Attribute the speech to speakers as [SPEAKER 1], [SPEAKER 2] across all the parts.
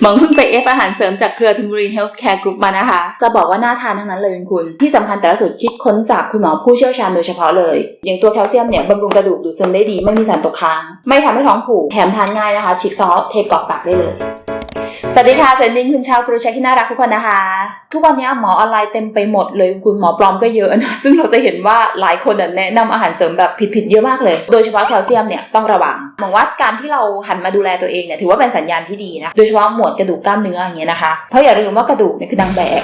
[SPEAKER 1] หมองเพิ่งไปเอฟอาหารเสริมจากเครือทิมบุรีเฮลท์แคร์กรุ๊ปมานะคะ จะบอกว่าน่าทานทั้งนั้นเลยคุณ ที่สำคัญแต่ละสูตรคิดค้นจากคุณหมอผู้เชี่ยวชาญโดยเฉพาะเลย อย่างตัวแคลเซียมเนี่ยบำรุงกระดูกดูดซึมได้ดีไม่มีสารตกค้าง ไม่ทำให้ท้องผูกแถมทานง่ายนะคะฉีกซอสเทกรอกปากได้เลย วัสดีค่ะเซนดิงคุณชาวครูชัยที่น่ารักทุกคนนะคะ ทุกวันนี้หมอออนไลน์เต็มไปหมดเลยคุณหมอปลอมก็เยอะนะ ซึ่งเราจะเห็นว่าหลายคนแนะนำอาหารเสริมแบบผิดๆเยอะมากเลย โดยเฉพาะแคลเซียมเนี่ยต้องระวังมองว่าการที่เราหันมาดูแลตัวเองเนี่ยถือว่าเป็นสัญญาณที่ดีนะ โดยเฉพาะหมวดกระดูกกล้ามเนื้ออย่างเงี้ยนะคะ เพราะอย่าลืมว่ากระดูกเนี่ยคือนางแบก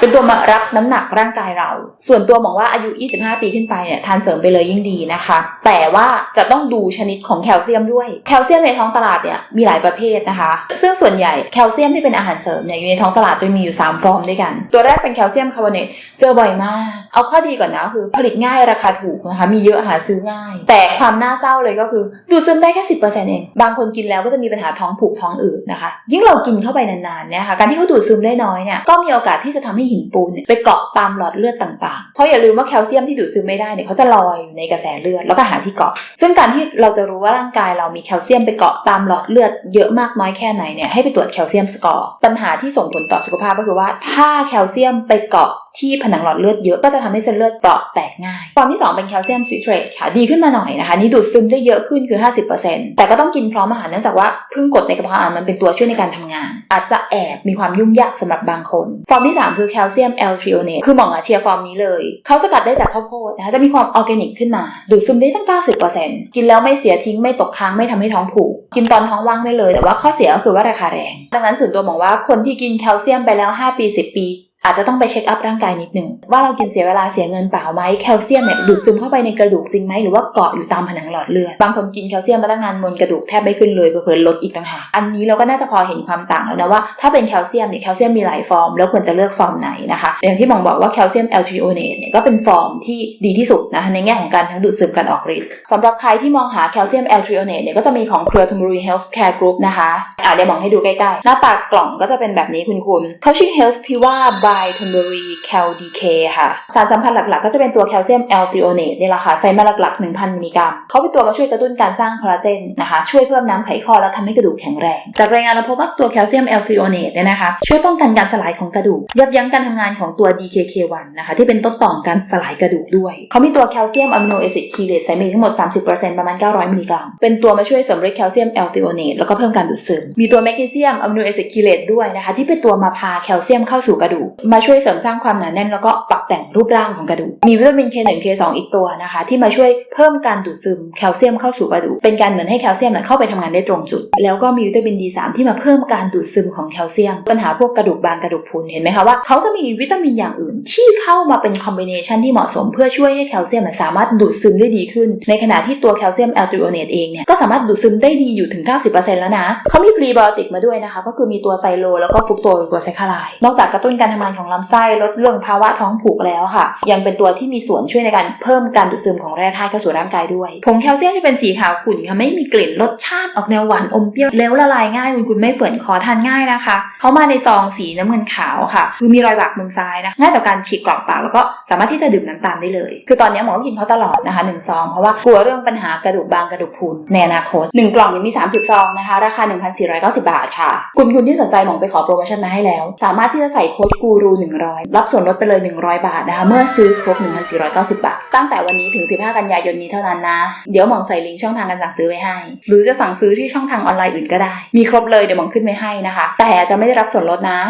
[SPEAKER 1] เป็นตัวมารับน้ำหนักร่างกายเรา ส่วนตัวมองว่าอายุ 25 ปีขึ้นไปเนี่ยทานเสริมไปเลยยิ่งดีนะคะ แต่ว่าจะต้องดูชนิดของแคลเซียมด้วย แคลเซียมในท้องตลาดเนี่ยมีหลายประเภทนะคะ ซึ่งส่วนใหญ่แคลลเซียมที่เป็นอาหารเสริมเนี่ยอยู่ในท้องตลาดจะมีอยู่ 3 ฟอร์มด้วยกัน ตัวแรกเป็นแคลเซียมคาร์บอเนตเจอบ่อยมาก เอาข้อดีก่อนนะคือผลิตง่ายราคาถูกนะคะมีเยอะหาซื้อง่าย แต่ความน่าเศร้าเลยก็คือ ดูดซึมได้แค่สิเองบางคนกินแล้วก็จะมีปัญหาท้องผูกท้องอืดนะคะ ยิ่งเรากินเข้าไปนานๆเนี่ยค่ะการที่เขาดูดซึมได้น้อยเนี่ยก็มีโอกาสที่จะทำให้หินปูนเนี่ยไปเกาะตามหลอดเลือดต่างๆ เพราะอย่าลืมว่าแคลเซียมที่ดูดซึมไม่ได้เนี่ยเขาจะลอยอยู่ในกระแสเลือดแล้วก็หาที่เกาะ ซึ่งการที่เราจะรู้ว่าร่างกายเรามีแคลเซียมไปเกาะตามหลอดเลือดเยอะมากน้อยแค่ไหนเนี่ยให้ไปตรวจแคลเซียมสกอร์ ปัญหาที่ส่งผลต่อสุขภาพก็คือว่า ถ้าแคลเซียมไปเกาะที่ผนังหลอดเลือดเยอะก็จะทำให้เส้นเลือดเปราะแตกง่ายฟอร์มที่ 2 เป็นแคลเซียมซิเทรตค่ะ ดีขึ้นมาหน่อยนะคะ นี่ดูดซึมได้เยอะขึ้นคือ 50%แต่ก็ต้องกินพร้อมอาหารเนื่องจากว่าพึ่งกดในกระเพาะอาหารมันเป็นตัวช่วยในการทำงาน อาจจะแอบมีความยุ่งยากสำหรับบางคน ฟอร์มที่ 3 คือแคลเซียมแอลทริโอเนตคือหมองอะเชียฟอร์มนี้เลย เขาสกัดได้จากข้าวโพดนะคะจะมีความออร์แกนิกขึ้นมา ดูดซึมได้ตั้ง 90%กินแล้วไม่เสียทิ้งไม่ตกค้างไม่ทำให้ท้องผูกกินตอนท้องว่างได้เลย แต่ว่าข้อเสียก็คือว่าราคาแรงดังนั้นส่วนตัวมองว่าคนที่กินแคลเซียมไปแล้ว 5 ปี 10 ปี อาจจะต้องไปเช็คอัพร่างกายนิดหนึ่งว่าเรากินเสียเวลาเสียเงินเปล่าไหมแคลเซียมเนี่ยดูดซึมเข้าไปในกระดูกจริงไหมหรือว่าเกาะอยู่ตามผนังหลอดเลือดบางคนกินแคลเซียมมาตั้งนานมวลกระดูกแทบไม่ขึ้นเลยเผื่อๆลดอีกต่างหากอันนี้เราก็น่าจะพอเห็นความต่างแล้วนะว่าถ้าเป็นแคลเซียมเนี่ยแคลเซียมมีหลายฟอร์ม แล้วควรจะเลือกฟอร์มไหนนะคะอย่างที่มองบอกว่าแคลเซียมแอลทริโอเนตเนี่ยก็เป็นฟอร์มที่ดีที่สุดนะในแง่ของการทั้งดูดซึมการออกฤทธิ์สำหรับใครที่มองหาแคลเซียมแอลทริโอเนตเนี่ยก็จะมีของเครือ t u m b u r y Health Care Group นะคะอะเดี๋ยวมองให้ดูใกล้ๆหน้าตากล่องก็จะเป็นแบบนี้คุณคุณเขาชื่อ Health Piva by t u m b u r y Cal DK ค่ะ สารสำคัญหลักๆ ก็จะเป็นตัวแคลเซียมแอลทริโอเนตนี่แหละค่ะ ใส่มาหลักๆ 1,000มิลลิกรัมเขาเป็นตัวมาช่วยกระตุ้นการสร้างคอลลาเจนนะคะ ช่วยเพิ่มน้ำไขข้อแล้วทำให้กระดูกแข็งแรง จากรายงานเราพบว่าตัวแคลเซียมแอลทริโอเนตเนี่ยนะคะ ช่วยป้องกันการสลายของกระดูก ยับยั้งการทำงานของตัว DKK1 นะคะ ที่เป็นต้นต่องการสลายกระดูกด้วย เขามีตัวแคลเซียมอะมิโนแอซิดคีเลตใส่มาทั้งหมด 30%ประมาณ 900มิลลิกรัม เป็นตัวมาช่วยเสริมฤทธิ์แคลเซียมแอลทริโอเนตแล้วก็เพิ่มการดูดซึม มีตัวแมกนีเซียมอะมิโนแอซิดคีเลตด้วยนะคะ ที่เป็นตัวมาพาแคลเซียมเข้าสู่กระดูกมาช่วยเสริมสร้างความหนาแน่น แล้วก็ปรับแต่งรูปร่างของกระดูก มีวิตามิน K1 K2 อีกตัวนะคะ ที่มาช่วยเพิ่มการดูดซึมแคลเซียมเข้าสู่กระดูก เป็นการเหมือนให้แคลเซียมเข้าไปทำงานได้ตรงจุด แล้วก็มีวิตามิน D3 ที่มาเพิ่มการดูดซึมของแคลเซียม ปัญหาพวกกระดูกบางกระดูกพุนเห็นไหมคะว่าเขาจะมีวิตามินอย่างอื่น ที่เข้ามาเป็นคอมบิเนชันที่เหมาะสม เพื่อช่วยให้แคลเซียมสามารถดูดซึมได้ดีขึ้น ในขณะที่ตัวแคลเซียมแอลทริโอเนตเองเนี่ยก็สามารถดูดซึมได้ดีอยู่ถึง 90%แล้วนะเขามีพรีไบโอติกมาด้วยนะคะก็คือมีตัวไซโลแล้วก็ฟุกโตตัวไซคลายนอกจากกระตุ้นการทำงานของลำไส้ลดเรื่องภาวะท้องผูกแล้วค่ะ ยังเป็นตัวที่มีส่วนช่วยในการเพิ่มการดูดซึมของแร่ธาตุเข้าสู่ร่างกายด้วย ผงแคลเซียมที่เป็นสีขาวขุ่นค่ะไม่มีกลิ่นรสชาติออกแนวหวานอมเปรี้ยวแล้วละลายง่ายคุณคุณไม่เฝื่อนคอทานง่ายนะคะเขามาในซองสีน้ำเงินขาวค่ะ คือมีรอยบากมุมซ้ายนะง่ายต่อการฉีกกล่องปากแล้วก็สามารถที่จะดื่มน้ำตาลได้เลย คือตอนนี้หมอก็กินเขาตลอดนะคะหนึ่งซองเพราะว่ากลัวเรื่องปัญหากระดูกบางกระดูกพรุนในอนาคตหนึ่งกล่องนี้มี30ซองนะคะราคา 1,490 บาทค่ะคุณคุณที่สนใจหมอไปขอโปรโมชั่นมาให้แล้ว สามารถที่จะใส่โค้ดกูรู 100 รับส่วนลดไปเลย 100 บาทนะคะ เมื่อซื้อครบ 1,490 บาท ตั้งแต่วันนี้ถึง 15 กันยายนนี้เท่านั้นนะ เดี๋ยวหมองใส่ลิงก์ช่องทางการสั่งซื้อไว้ให้ หรือจะสั่งซื้อที่ช่องทางออนไลน์อื่นก็ได้ มีครบเลยเดี๋ยวหมองขึ้นไว้ให้นะคะ แต่จะไม่ได้รับส่วนลดนะ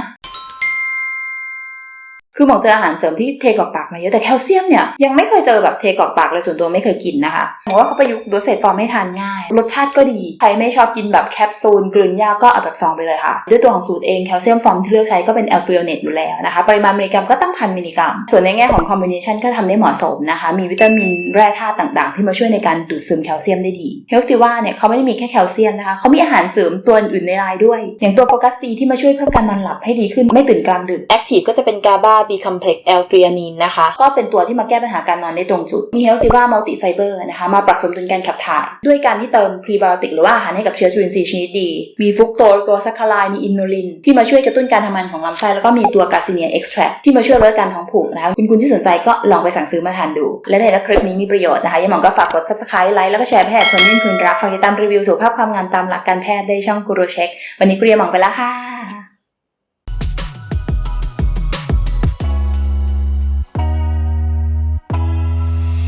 [SPEAKER 1] คือหมองเจออาหารเสริมที่เทกรอกปากมาเยอะแต่แคลเซียมเนี่ยยังไม่เคยเจอแบบเทกรอกปากเลยส่วนตัวไม่เคยกินนะคะหมอว่าเขาประยุกต์โดสเซตฟอร์มให้ทานง่าย รสชาติก็ดี ใครไม่ชอบกินแบบแคปซูลกลืนยากก็เอาแบบซองไปเลยค่ะ ด้วยตัวของสูตรเองแคลเซียมฟอร์มที่เลือกใช้ก็เป็นแอลฟิโอเนตอยู่แล้วนะคะ ปริมาณมิลลิกรัมก็ตั้งพันมิลลิกรัม ส่วนในแง่ของคอมบิเนชันก็ทำได้เหมาะสมนะคะ มีวิตามินแร่ธาตุต่างๆ ที่มาช่วยในการดูดซึมแคลเซียมได้ดีเฮลซิว่าเนี่ยเขาไม่ได้มีแค่แคลเซียมนะคะเขามีอาหารเสริมตัวอื่นในรายด้วย อย่างตัวโฟกัสซีที่มาช่วยเพิ่มการนอนหลับให้ดีขึ้นไม่ตื่นกลางดึกแอคทีฟก็จะเป็นกาบา
[SPEAKER 2] B complex L-threonine นะคะ
[SPEAKER 1] ก็เป็นตัวที่มาแก้ปัญหาการนอนได้ตรงจุด มี Healthiva Multifiber นะคะ มาปรับสมดุลการขับถ่าย ด้วยการที่เติมพรีไบโอติกหรือว่าอาหารให้กับเชื้อจุลินทรีย์ชนิดดี มีฟุกโตโกซัคคาไลมีอินโนลิน ที่มาช่วยกระตุ้นการทำงานของลำไส้แล้วก็มีตัวกาซิเนียเอ็กซ์แทรที่มาช่วยลดการท้องผูกนะคะคุณคุณที่สนใจก็ลองไปสั่งซื้อมาทานดู และถ้าเห็นว่าคลิปนี้มีประโยชน์นะคะยังหมองก็ฝากกด subscribe ไลค์แล้วก็แชร์ให้แพทย์คนยื่นคืนรักฝากติดตามรีวิวสุขภาพความงามตามหลักการแพทย์ได้ช่องกูรูเช็ควันนี้กุเรียหมองไปแล้วค่ะ